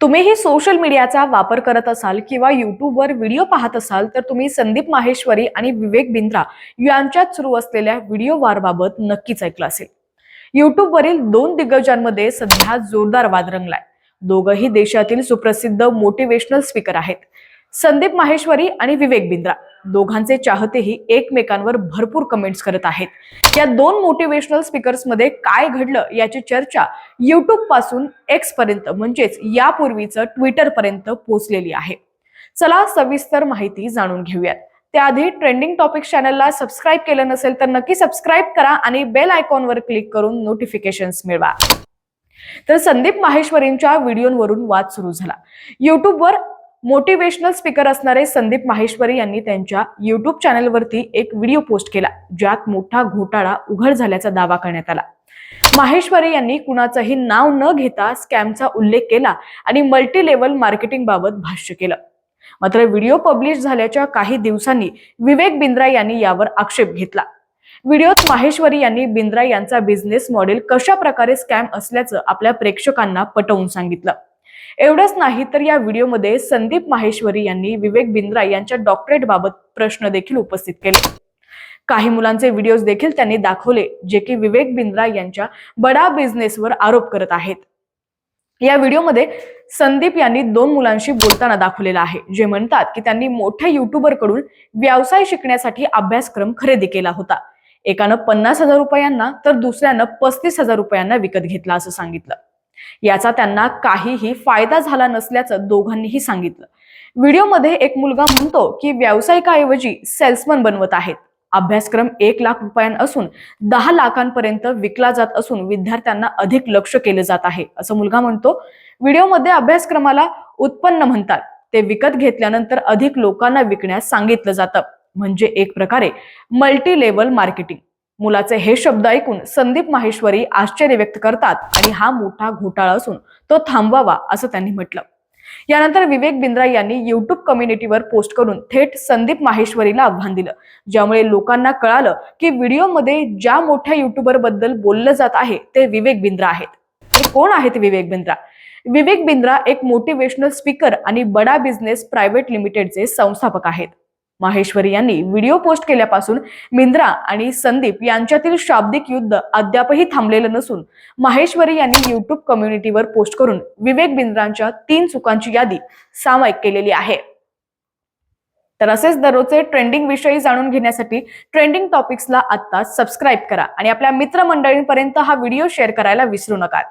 तुम्हीही सोशल मीडियाचा वापर करत असाल किंवा युट्यूबवर व्हिडिओ पाहत असाल तर तुम्ही संदीप माहेश्वरी आणि विवेक बिंद्रा यांच्यात सुरू असलेल्या व्हिडिओ वारबाबत नक्कीच ऐकलं असेल. युट्यूबवरील दोन दिग्गजांमध्ये सध्या जोरदार वाद रंगलाय. दोघंही देशातील सुप्रसिद्ध मोटिवेशनल स्पीकर आहेत. संदीप माहेश्वरी आणि विवेक बिंद्रा. दोघांचे चाहतेही एकमेकांवर भरपूर कमेंट्स करत आहेत. या दोन मोटिवेशनल स्पीकर्समध्ये काय घडलं याची चर्चा युट्यूबपासून एक्स पर्यंत म्हणजेच यापूर्वीच ट्विटर पर्यंत पोहोचलेली आहे. चला सविस्तर माहिती जाणून घेऊयात. त्याआधी ट्रेंडिंग टॉपिक चॅनलला सबस्क्राईब केलं नसेल तर नक्की सबस्क्राईब करा आणि बेल आयकॉनवर क्लिक करून नोटिफिकेशन्स मिळवा. तर संदीप माहेश्वरींच्या व्हिडिओवरून वाद सुरू झाला. युट्यूबवर मोटिवेशनल स्पीकर असणारे संदीप माहेश्वरी यांनी त्यांच्या युट्यूब चॅनलवरती एक व्हिडिओ पोस्ट केला ज्यात मोठा घोटाळा उघड झाल्याचा दावा करण्यात आला. माहेश्वरी यांनी कुणाचंही नाव न घेता स्कॅमचा उल्लेख केला आणि मल्टी लेवल मार्केटिंग बाबत भाष्य केलं. मात्र व्हिडिओ पब्लिश झाल्याच्या काही दिवसांनी विवेक बिंद्रा यांनी यावर आक्षेप घेतला. व्हिडिओत माहेश्वरी यांनी बिंद्रा यांचा बिझनेस मॉडेल कशा प्रकारे स्कॅम असल्याचं आपल्या प्रेक्षकांना पटवून सांगितलं. एवढंच नाही तर या व्हिडिओमध्ये संदीप माहेश्वरी यांनी विवेक बिंद्रा यांच्या डॉक्टरेट बाबत प्रश्न देखील उपस्थित केले. काही मुलांचे व्हिडिओज देखील त्यांनी दाखवले जे की विवेक बिंद्रा यांच्या बडा बिझनेसवर आरोप करत आहेत. या व्हिडिओमध्ये संदीप यांनी दोन मुलांशी बोलताना दाखवलेला आहे जे म्हणतात की त्यांनी मोठ्या युट्यूबरकडून व्यवसाय शिकण्यासाठी अभ्यासक्रम खरेदी केला होता. एकानं पन्नास हजार रुपयांना तर दुसऱ्यानं पस्तीस हजार रुपयांना विकत घेतला असं सांगितलं. याचा त्यांना काहीही फायदा झाला नसल्याचं दोघांनीही सांगितलं. व्हिडिओमध्ये एक मुलगा म्हणतो की व्यावसायिकाऐवजी सेल्समन बनवत आहेत. अभ्यासक्रम एक लाख रुपयां असून दहा लाखांपर्यंत विकला जात असून विद्यार्थ्यांना अधिक लक्ष केलं जात आहे असं मुलगा म्हणतो. व्हिडिओमध्ये अभ्यासक्रमाला उत्पन्न म्हणतात. ते विकत घेतल्यानंतर अधिक लोकांना विकण्यास सांगितलं जातं. म्हणजे एक प्रकारे मल्टी लेवल मार्केटिंग मुलाचे हे शब्द ऐकून संदीप माहेश्वरी आश्चर्य व्यक्त करतात आणि हा मोठा घोटाळा असून तो थांबवावा असं त्यांनी म्हटलं. यानंतर विवेक बिंद्रा यांनी युट्यूब कम्युनिटीवर पोस्ट करून थेट संदीप माहेश्वरीला आव्हान दिलं. ज्यामुळे लोकांना कळालं की व्हिडिओमध्ये ज्या मोठ्या युट्यूबरबद्दल बोललं जात आहे ते विवेक बिंद्रा आहेत. ते कोण आहेत विवेक बिंद्रा? विवेक बिंद्रा एक मोटिवेशनल स्पीकर आणि बडा बिझनेस प्रायव्हेट लिमिटेडचे संस्थापक आहेत. माहेश्वरी यांनी व्हिडिओ पोस्ट केल्यापासून मिंद्रा आणि संदीप यांच्यातील शाब्दिक युद्ध अद्यापही थांबलेलं नसून माहेश्वरी यांनी युट्यूब कम्युनिटीवर पोस्ट करून विवेक बिंद्रांच्या तीन चुकांची यादी सामायिक केलेली आहे. तर असेच दररोजचे ट्रेंडिंग विषयी जाणून घेण्यासाठी ट्रेंडिंग टॉपिक्सला आत्ता सबस्क्राईब करा आणि आपल्या मित्रमंडळींपर्यंत हा व्हिडिओ शेअर करायला विसरू नका.